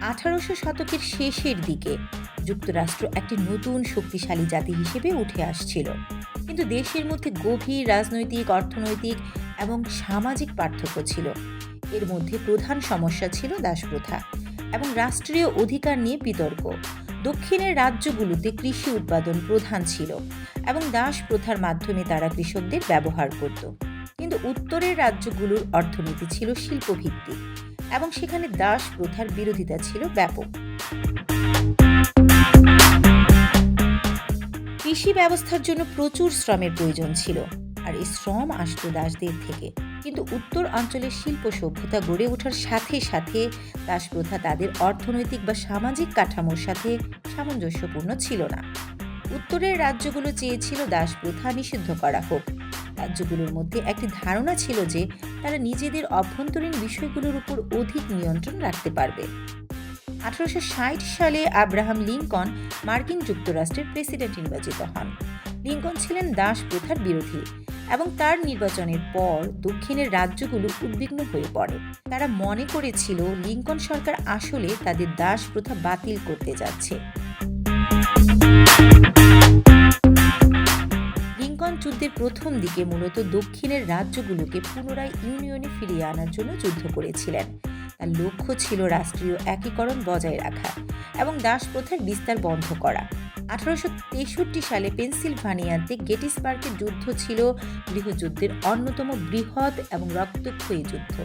আঠারোশো শতকের শেষের দিকে যুক্তরাষ্ট্র একটি নতুন শক্তিশালী জাতি হিসেবে উঠে আসছিল। কিন্তু দেশের মধ্যে গভীর রাজনৈতিক, অর্থনৈতিক এবং সামাজিক পার্থক্য ছিল। এর মধ্যে প্রধান সমস্যা ছিল দাসপ্রথা এবং রাষ্ট্রীয় অধিকার নিয়ে বিতর্ক। দক্ষিণের রাজ্যগুলোতে কৃষি উৎপাদন প্রধান ছিল এবং দাস প্রথার মাধ্যমে তারা কৃষকদের ব্যবহার করত। কিন্তু উত্তরের রাজ্যগুলোর অর্থনীতি ছিল শিল্পভিত্তিক এবং সেখানে দাস প্রথার বিরোধিতা ছিল ব্যাপক। কৃষি ব্যবস্থার জন্য প্রচুর শ্রমের প্রয়োজন ছিল আর এই শ্রম আসতো দাসদের থেকে। কিন্তু উত্তর অঞ্চলের শিল্প সভ্যতা গড়ে ওঠার সাথে সাথে দাস প্রথা তাদের অর্থনৈতিক বা সামাজিক কাঠামোর সাথে সামঞ্জস্যপূর্ণ ছিল না। উত্তরের রাজ্যগুলো চেয়েছিল দাস প্রথা নিষিদ্ধ করা হোক। রাজ্যগুলোর মধ্যে একটি ধারণা ছিল যে তারা নিজেদের অভ্যন্তরীণ বিষয়গুলোর উপর অধিক নিয়ন্ত্রণ রাখতে পারবে। আঠারোশো সালে আব্রাহাম লিঙ্কন মার্কিন যুক্তরাষ্ট্রের প্রেসিডেন্ট নির্বাচিত হন। লিঙ্কন ছিলেন দাস প্রথার বিরোধী এবং তার নির্বাচনের পর দক্ষিণের রাজ্যগুলো উদ্বিগ্ন হয়ে পড়ে। তারা মনে করেছিল লিঙ্কন সরকার আসলে তাদের দাস প্রথা বাতিল করতে যাচ্ছে। প্রথম দিকে মূলত দক্ষিণের রাজ্যগুলোকে পুনরায় ইউনিয়নে ফিরিয়ে আনার জন্য যুদ্ধ করেছিলেন। তার লক্ষ্য ছিল রাষ্ট্রীয় একীকরণ বজায় রাখা এবং দাস প্রথার বিস্তার বন্ধ করা। আঠারোশো তেষট্টি সালে পেনসিলভানিয়াতে গেটিসবার্গের যুদ্ধ ছিল গৃহযুদ্ধের অন্যতম বৃহৎ এবং রক্তক্ষয়ী যুদ্ধ।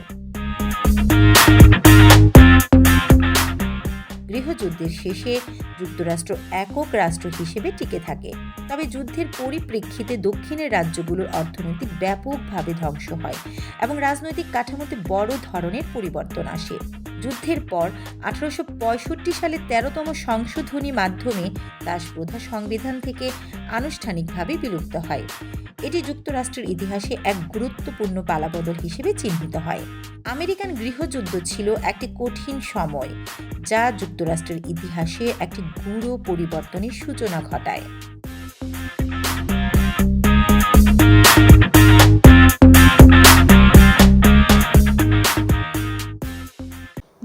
গৃহযুদ্ধের শেষে যুক্তরাষ্ট্র একক রাষ্ট্র হিসেবে টিকে থাকে। তবে যুদ্ধের পরিপ্রেক্ষিতে দক্ষিণের রাজ্যগুলোর অর্থনীতি ব্যাপকভাবে ধ্বংস হয় এবং রাজনৈতিক কাঠামোতে বড় ধরনের পরিবর্তন আসে। যুদ্ধের পর আঠারোশো পঁয়ষট্টি সালে তেরোতম সংশোধনী মাধ্যমে দাসপ্রথা সংবিধান থেকে আনুষ্ঠানিকভাবে বিলুপ্ত হয়। এটি যুক্তরাষ্ট্রের ইতিহাসে এক গুরুত্বপূর্ণ পালাবদল হিসেবে চিহ্নিত হয়। আমেরিকান গৃহযুদ্ধ ছিল একটি কঠিন সময়, যা যুক্তরাষ্ট্রের ইতিহাসে একটি গুঁড়ো পরিবর্তনের সূচনা ঘটায়।